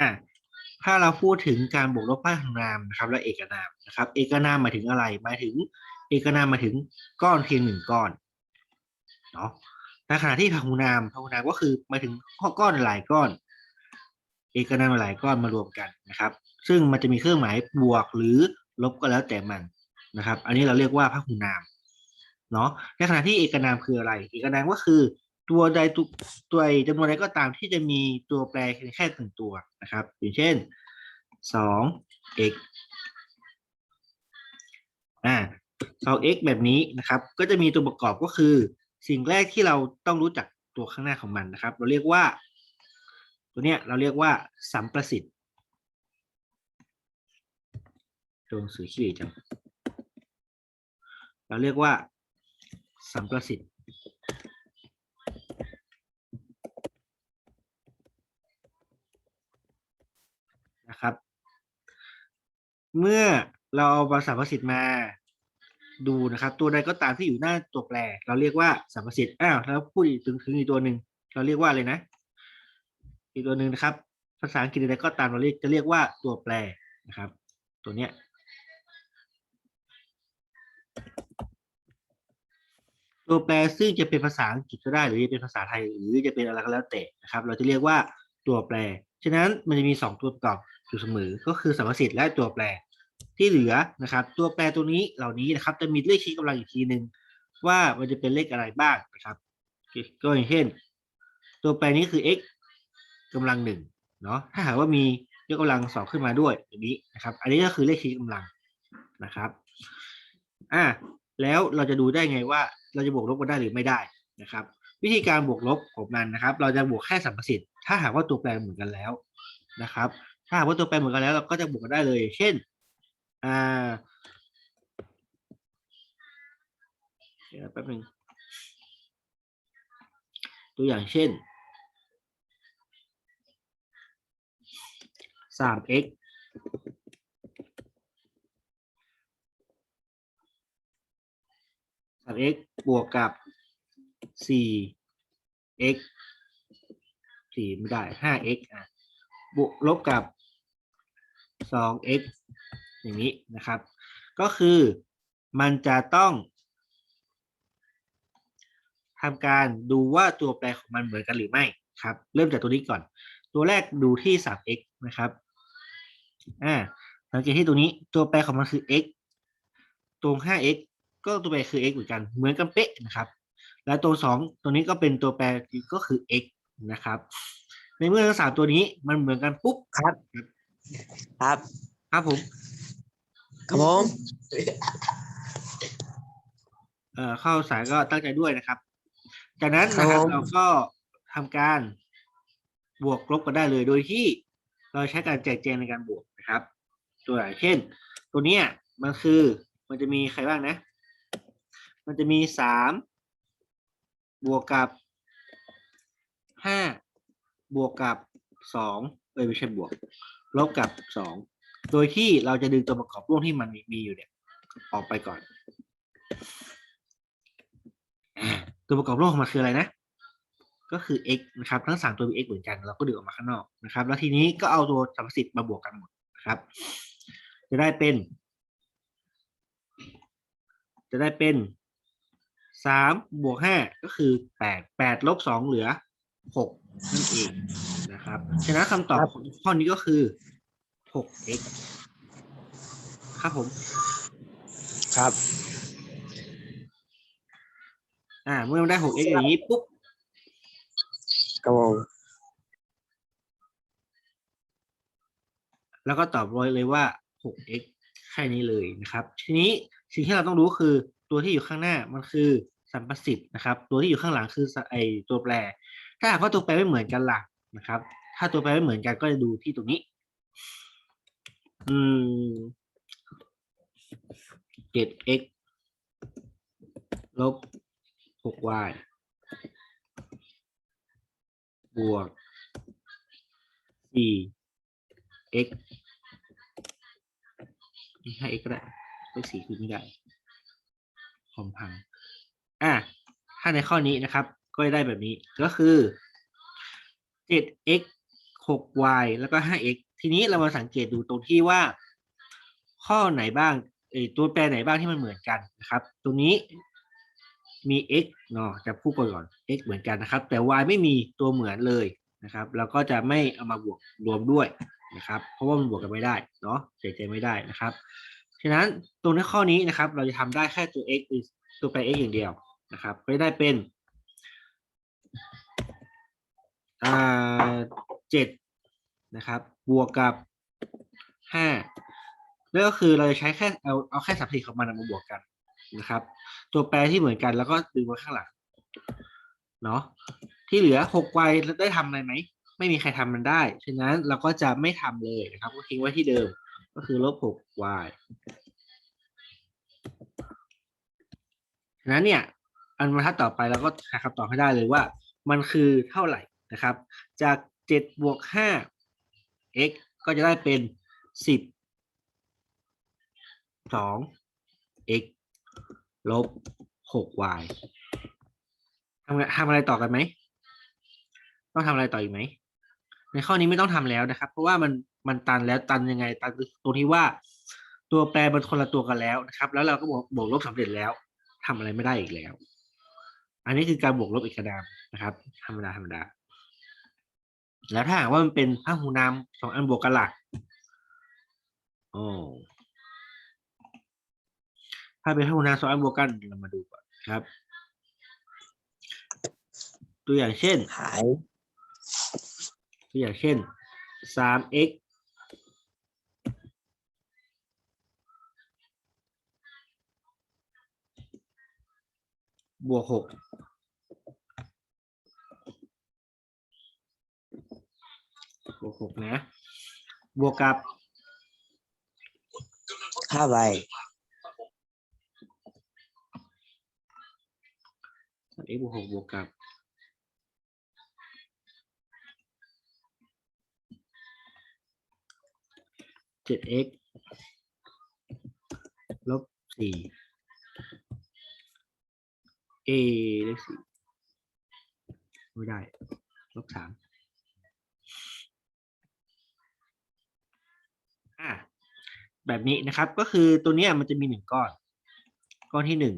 อะถ้าเราพูดถึงการบวกลบพหุนามนะครับ และเอกนามนะครับ เอกนามหมายถึงอะไรหมายถึง เอกนามหมายถึงก้อนเพียงหนึ่งก้อนเนาะในขณะที่พหุนามพหุนามก็คือหมายถึงก้อนหลายก้อน เอกนามหลายก้อนมารวมกันนะครับ ซึ่งมันจะมีเครื่องหมายบวกหรือลบก็แล้วแต่มันนะครับ อันนี้เราเรียกว่าพหุนามเนาะในขณะที่เอกนามคืออะไร เอกนามก็คือ ตัวใดตัวตัวใดจำนวนใดก็ตามที่จะมีตัวแปรแค่หนึ่งตัวนะครับ อย่างเช่นสอง x อ่าสอง x แบบนี้นะครับ ก็จะมีตัวประกอบก็คือ สิ่งแรกที่เราต้องรู้จักตัวข้างหน้าของมันนะครับ เราเรียกว่า ตัวเนี้ยเราเรียกว่าสัมประสิทธิ์ตัวงสือขี้จังเราเรียกว่าสัมประสิทธิ์ นะครับ เมื่อเราเอาภาษาประสิทธิ์มาดูนะครับ ตัวใดก็ตามที่อยู่หน้าตัวแปร เราเรียกว่าสัมประสิทธิ์อ้าวแล้วพูดถึงถึงอีกตัวหนึ่งเราเรียกว่าอะไรนะ อีกตัวหนึ่งนะครับ ภาษาอังกฤษใดก็ตามเราเรียกจะเรียกว่าตัวแปรนะครับ ตัวเนี้ยตัวแปรซึ่งจะเป็นภาษาอังกฤษก็ได้ หรือจะเป็นภาษาไทยหรือจะเป็นอะไรก็แล้วแต่นะครับ เราจะเรียกว่าตัวแปร ฉะนั้นมันจะมีสองตัวประกอบ อยู่เสมอ ก็คือสัมประสิทธิ์และตัวแปรที่เหลือนะครับ ตัวแปรตัวนี้เหล่านี้นะครับ จะมีเลขชี้กำลังอีกทีหนึ่งว่ามันจะเป็นเลขอะไรบ้างนะครับ ก็อย่างเช่น ตัวแปรนี้คือ x กำลังหนึ่งเนาะถ้าหากว่ามียกกำลังสองขึ้นมาด้วยอย่างนี้นะครับ อันนี้ก็คือเลขชี้กำลังนะครับอ่าแล้วเราจะดูได้ไงว่าเราจะบวกลบกันได้หรือไม่ได้นะครับ วิธีการบวกลบของมันนะครับ เราจะบวกแค่สัมประสิทธิ์ถ้าหากว่าตัวแปรเหมือนกันแล้วนะครับ ถ้าหากว่าตัวแปรเหมือนกันแล้วเราก็จะบวกกันได้เลย เช่น อ่าเดี๋ยวแป๊บหนึงตัวอย่างเช่นสาม x สาม x บวกกับสี่ x สี่ไม่ได้ห้า x อะบวกลบกับ สอง x อย่างนี้นะครับ ก็คือมันจะต้องทำการดูว่าตัวแปรของมันเหมือนกันหรือไม่ครับ เริ่มจากตัวนี้ก่อน ตัวแรกดูที่ 3x นะครับอ่าสังเกตที่ตัวนี้ตัวแปรของมันคือ x ตรง 5x ก็ตัวแปรคือ x เหมือนกันเหมือนกันเป๊ะนะครับ แล้วตัว 2 ตัวนี้ก็เป็นตัวแปรก็คือ x นะครับ ในเมื่อทั้งสามตัวนี้มันเหมือนกันปุ๊บครับ ครับ ครับผม ครับผมเอ่อเข้าสายก็ตั้งใจด้วยนะครับ จากนั้นนะครับเราก็ทำการบวกลบกันได้เลยโดยที่เราใช้การแจกแจงในการบวกนะครับ ตัวอย่างเช่น ตัวเนี้ยมันคือมันจะมีใครบ้างนะ มันจะมีสามบวกกับห้าบวกกับสองเอ้ยไม่ใช่บวก ลบกับสองโดยที่เราจะดึงตัวประกอบร่วมที่มันมีอยู่เนี่ยออกไปก่อนตัวประกอบร่วมของมันคืออะไรนะ ก็คือ x นะครับทั้งสามตัวมี x เหมือนกันเราก็ดึงออกมาข้างนอกนะครับ แล้วทีนี้ก็เอาตัวสัมประสิทธิ์มาบวกกันหมดนะครับ จะได้เป็น จะได้เป็นสามบวกห้าก็คือแปดแปดลบสองเหลือหกนั่นเอง นะครับฉะนั้นคำตอบของข้อนี้ก็คือหก x ครับผม ครับ อ่า เมื่อมันได้หก x อย่างนี้ปุ๊บครับผมแล้วก็ตอบเลยเลยว่า 6x แค่นี้เลยนะครับ ทีนี้สิ่งที่เราต้องรู้คือตัวที่อยู่ข้างหน้ามันคือสัมประสิทธิ์นะครับ ตัวที่อยู่ข้างหลังคือไอตัวแปร ถ้าหากว่าตัวแปรไม่เหมือนกันล่ะ นะครับ ถ้าตัวแปรไม่เหมือนกันก็จะดูที่ตรงนี้ อืม 7x ลบ 6y บวก4 x นี่ให้ x ก็ได้เลขสี่คือไม่ได้คอมพัง อะ ถ้าในข้อนี้นะครับ ก็จะได้แบบนี้ ก็คือ 7x 6y แล้วก็ 5x ทีนี้เรามาสังเกตดูตรงที่ว่า ข้อไหนบ้างเอตัวแปรไหนบ้างที่มันเหมือนกันนะครับตรงนี้มี x เนาะจะพูดก่อนก่อน x เหมือนกันนะครับ แต่ y ไม่มีตัวเหมือนเลยนะครับ เราก็จะไม่เอามาบวกรวมด้วยนะครับ เพราะว่ามันบวกกันไม่ได้เนาะเสียใจไม่ได้นะครับ ฉะนั้นตรงในข้อนี้นะครับ เราจะทำได้แค่ตัว x ตัวแปร x อย่างเดียวนะครับก็จะได้เป็น อ่าเจ็ดนะครับบวกกับห้านั่นก็คือเราจะใช้แค่เอาเอาแค่สับสีของมันมาบวกกันนะครับ ตัวแปรที่เหมือนกันแล้วก็ดึงไว้ข้างหลังเนาะที่เหลือหกไวยได้ทำอะไรไหมไม่มีใครทำมันได้ ฉะนั้นเราก็จะไม่ทำเลยนะครับ ก็ทิ้งไว้ที่เดิม ก็คือลบหก y ฉะนั้นเนี่ย อันบรรทัดต่อไปเราก็หาคำตอบให้ได้เลยว่า มันคือเท่าไหร่ นะครับ จากเจ็ดบวกห้า x ก็จะได้เป็นสิบสอง x ลบหก y ทำไงทำอะไรต่อกันไหม ต้องทำอะไรต่ออีกไหม ในข้อนี้ไม่ต้องทำแล้วนะครับ เพราะว่ามันมันตันแล้วตันยังไง ตันตรงที่ว่าตัวแปรมันคนละตัวกันแล้วนะครับ แล้วเราก็บวกบวกลบสำเร็จแล้วทำอะไรไม่ได้อีกแล้ว อันนี้คือการบวกลบเอกนามนะครับ ธรรมดาธรรมดา แล้วถ้าหากว่ามันเป็นพหูนามสองอันบวกกันหลักโอ้ถ้าเป็นพหูนามสองอันบวกกันเรามาดูก่อนครับ ตัวอย่างเช่น หาย ตัวอย่างเช่นสาม x บวกหก บวกหกนะ บวกกับห้าใบสาม x บวกหกบวกกับเจ็ด x ลบสี่ a เลขสี่ไม่ได้ ลบสาม อะแบบนี้นะครับก็คือตัวเนี้ยมันจะมีหนึ่งก้อน ก้อนที่หนึ่ง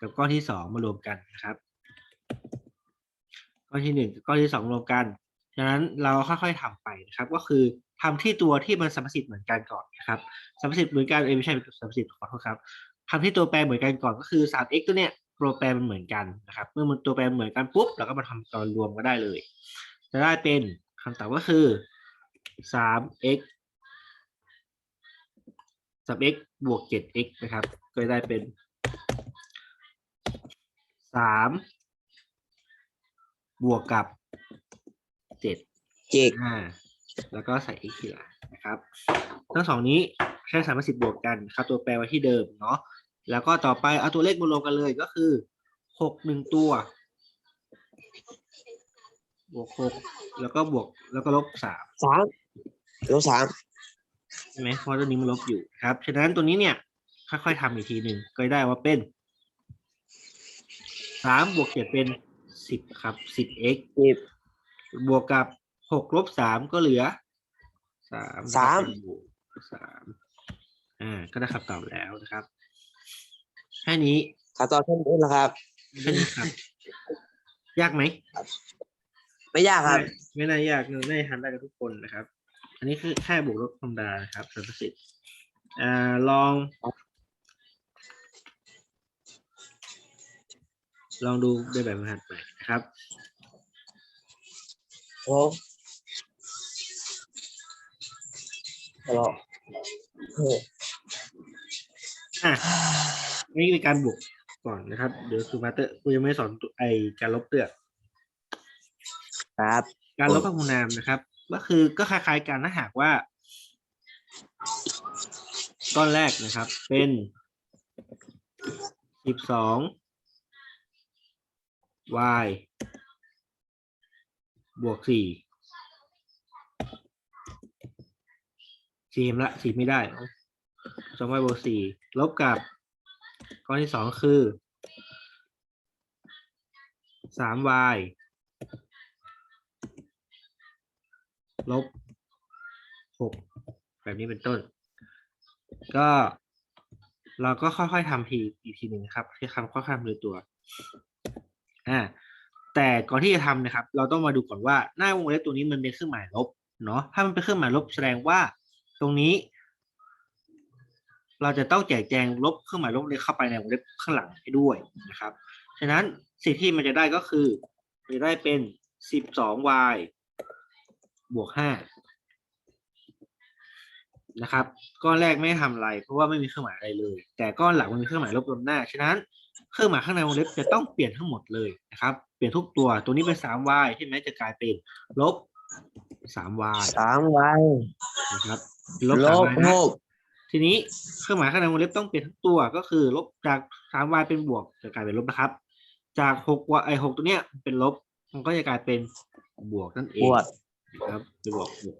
กับก้อนที่สองมารวมกันนะครับ ก้อนที่หนึ่งกับก้อนที่สองรวมกันฉะนั้นเราค่อยๆทำไปนะครับ ก็คือทำที่ตัวที่มันสัมประสิทธิ์เหมือนกันก่อนนะครับสัมประสิทธิ์เหมือนกันเอ้ไม่ใช่สัมประสิทธิ์ขอโทษครับทำที่ตัวแปรเหมือนกันก่อนก็คือ 3x ตัวเนี้ยตัวแปรมันเหมือนกันนะครับ เมื่อมันตัวแปรเหมือนกันปุ๊บเราก็มาทำตอนรวมก็ได้เลย จะได้เป็นคำตอบก็คือ 3x 3x บวก 7x นะครับ ก็จะได้เป็น 3 บวกกับ7เจ็ดอ่าแล้วก็ใส่ x ทีหลังนะครับ ทั้งสองนี้ใช้สามสิบบวกกันครับ ตัวแปรไว้ที่เดิมเนาะ แล้วก็ต่อไปเอาตัวเลขมารวมกันเลยก็คือหกหนึ่งตัว บวกหกแล้วก็บวกแล้วก็ลบสามสามลบสาม ใช่ไหมเพราะตัวนี้มันลบอยู่ครับฉะนั้นตัวนี้เนี่ย ค่อยๆทำอีกทีหนึ่งก็ได้ว่าเป็นสามบวกเจ็ดเป็นสิบครับสิบ x สิบบวกกับหกลบสามก็เหลือสามสามบวกสามอ่าก็ได้คำตอบแล้วนะครับแค่นี้ขอตอบแค่นี้นะครับแค่นี้ครับ ยากไหมไม่ยากครับ ไม่ไม่น่ายากน่าจะทำได้กับทุกคนนะครับอั นนี้คือแค่บวกลบธรรมดานะครับสัมประสิทธิ์อ่าลอง ลองดูในแบบฝึกหัดใหม่นะครับโอ้ฮัลโหลเฮ้ยอะนี่เป็นการบวกก่อนนะครับ เดี๋ยวครูมาเตอร์ครูยังไม่สอนตัวไอการลบเตือกครับ การลบพหูนามนะครับ ก็คือก็คล้ายๆกันถ้าหากว่า ก้อนแรกนะครับ เป็นสิบสอง y บวกสี่สี่เห็นละสี่ไม่ได้สอง y บวกสี่ลบกับ ก้อนที่สองคือสาม y ลบหกแบบนี้เป็นต้น ก็ เราก็ค่อยๆทำทีอีกทีหนึ่งครับที่คำค่อยๆทำโดยตัวอ่าแต่ก่อนที่จะทำนะครับ เราต้องมาดูก่อนว่าหน้าวงเล็บตัวนี้มันเป็นเครื่องหมายลบเนาะถ้ามันเป็นเครื่องหมายลบแสดงว่าตรงนี้ เราจะต้องแจกแจงลบเครื่องหมายลบเลยเข้าไปในวงเล็บข้างหลังให้ด้วยนะครับ ฉะนั้นสิ่งที่มันจะได้ก็คือจะได้เป็น 12y บวก5นะครับ ก้อนแรกไม่ได้ทำอะไร เพราะว่าไม่มีเครื่องหมายอะไรเลย แต่ก้อนหลังมันมีเครื่องหมายลบลงหน้า ฉะนั้นเครื่องหมายข้างในวงเล็บจะต้องเปลี่ยนทั้งหมดเลยนะครับ เปลี่ยนทุกตัว ตัวนี้เป็น 3y ใช่ไหมจะกลายเป็นลบ 3y สามวันนะครับลลบบ 3y หนะกทีนี้เครื่องหมายข้างในวงเล็บต้องเปลี่ยนทั้งตัว ก็คือ ลบจาก 3y เป็นบวกจะกลายเป็นลบนะครับ จาก 6y ไอ้6ตัวเนี้ยเป็นลบ มันก็จะกลายเป็นบวกนั่นเอบงวก นะครับเป็นบวกบวก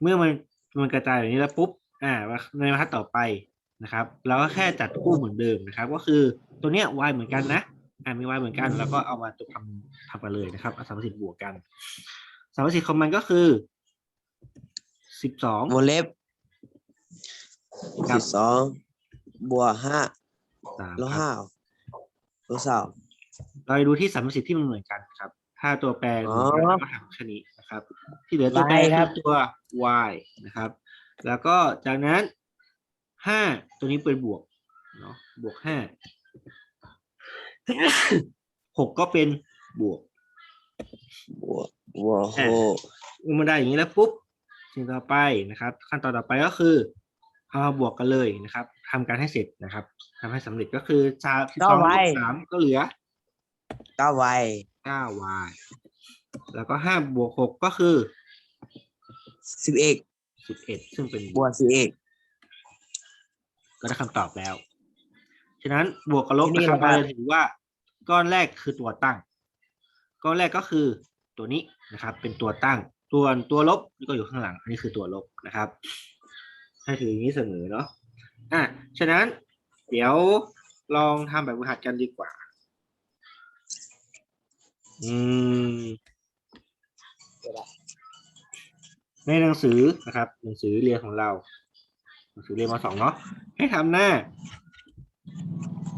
เมื่อมันมันกระจายแบบนี้แล้วปุ๊บอ่าในบรรทัดต่อไปนะครับเราก็แค่จัดคู่เหมือนเดิมนะครับ ก็คือตัวเนี้ย y เหมือนกันนะอ่ามี y เหมือนกันแล้วก็เอามาตัวทำทำกันเลยนะครับเอาสามสิบบวกกันสามสิบของมันก็คือสิบสองวงเล็บครัสิบบสองบวกห้าสามลบครับห้าลบสามเราไปดูที่สามสิบที่มันเหมือนกันครับ ถ้าตัวแปรเหมือนกันอ๋อเราก็ทำแค่นี้ นะครับ ที่เหลือตัวแปรได้ครัคือบตัว y นะครับ แล้วก็จากนั้นห้าตัวนี้เป็นบวกเนาะบวกห้าหกก็เป็นบวก บวกบวกหกเมื่อมันได้อย่างนี้แล้วปุ๊บสิ่งต่อไปนะครับ ขั้นตอนต่อไปก็คือเอามาบวกกันเลยนะครับทำการให้เสร็จนะครับทำให้สำเร็จก็คือสามสิบสองบวกสามก็เหลือ เก้าไว 9y แล้วก็5บวก6ก็คือสิบเอ็ด11ซึ่งเป็นบวกสิบเอ็ดก็ได้คำตอบแล้ว ฉะนั้นบวกกับลบที่นี่นะครับนะครับเราจะถือว่าก้อนแรกคือตัวตั้ง ก้อนแรกก็คือตัวนี้นะครับ เป็นตัวตั้งตัวตัวลบนี่ก็อยู่ข้างหลัง อันนี้คือตัวลบนะครับ ให้ถืออย่างนี้เสมอเนาะอะฉะนั้นเดี๋ยวลองทำแบบฝึกหัดกันดีกว่า อืม ในหนังสือนะครับ หนังสือเรียนของเรา หนังสือเรียนมาสองเนาะให้ทำหน้า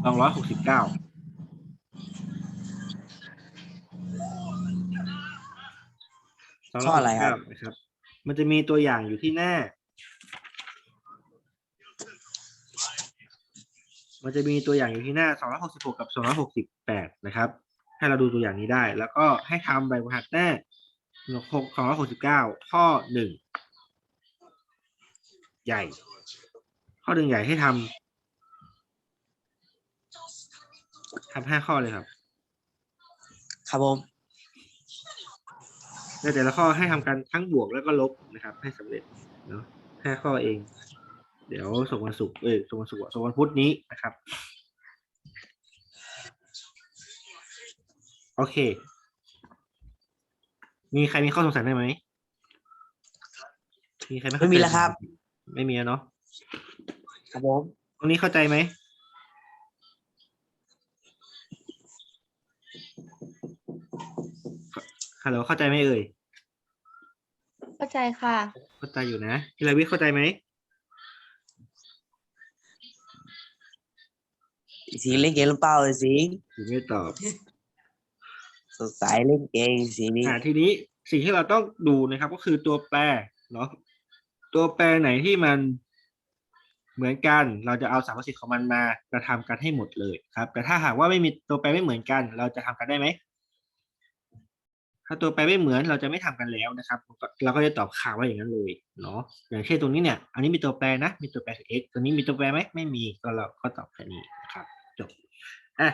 สองร้อยหกสิบเก้าสองร้อยหกสิบเก้านะครับ มันจะมีตัวอย่างอยู่ที่หน้า มันจะมีตัวอย่างอยู่ที่หน้า 266 กับ 268 นะครับ ให้เราดูตัวอย่างนี้ได้ แล้วก็ให้ทำแบบฝึกหัดหน้า 269ข้อ1ใหญ่ ข้อหนึ่งใหญ่ให้ทำทำห้าข้อเลยครับ ครับผมในแต่ละข้อให้ทำกันทั้งบวกแล้วก็ลบนะครับ ให้สำเร็จเนาะห้าข้อเอง เดี๋ยวส่งวันศุกร์เอ้ยส่งวันศุกร์อะส่งวันพุธนี้นะครับ โอเค มีใครมีข้อสงสัยได้ไหมมีใครไม่เข้าไม่มีใจแล้วครับ ไม่มีแล้วเนาะครับผมตรงนี้เข้าใจไหมฮัลโหลเข้าใจไหมเอ่ยเข้าใจค่ะ เข้าใจอยู่นะพิรวิทย์เข้าใจไหมสีเล่นเกมหรือเปล่าเลยสีถึงไม่ตอบส ดใสเล่นเกมสีนี้ อ่าทีนี้สิ่งที่เราต้องดูนะครับ ก็คือตัวแปรเนาะตัวแปรไหนที่มันเหมือนกัน เราจะเอาสามสิทธิ์ของมันมากระทำกันให้หมดเลยครับ แต่ถ้าหากว่าไม่มีตัวแปรไม่เหมือนกัน เราจะทำกันได้ไหมถ้าตัวแปรไม่เหมือนเราจะไม่ทำกันแล้วนะครับ เราก็จะตอบข่าวว่าอย่างนั้นเลยเนาะอย่างเช่นตรงนี้เนี่ย อันนี้มีตัวแปรนะ มีตัวแปรคือ x ตัวนี้มีตัวแปรไหมไม่มีก็เราก็ตอบแค่นี้นะครับจบอะ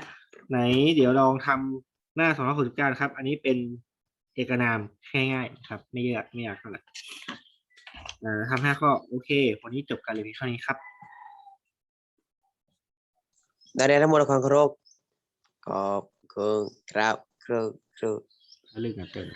ไหนเดี๋ยวลองทำ หน้าสองร้อยหกสิบเก้านะครับ อันนี้เป็นเอกนามง่ายๆนะครับ ไม่ยากไม่ยากเท่าไหร่อ่าทำห้าข้อโอเค วันนี้จบการเรียนเพียงเท่านี้ครับได้ได้ทั้งหมดความเคารพขอบคุณครับครูครูแล้วเรื่องกันเติม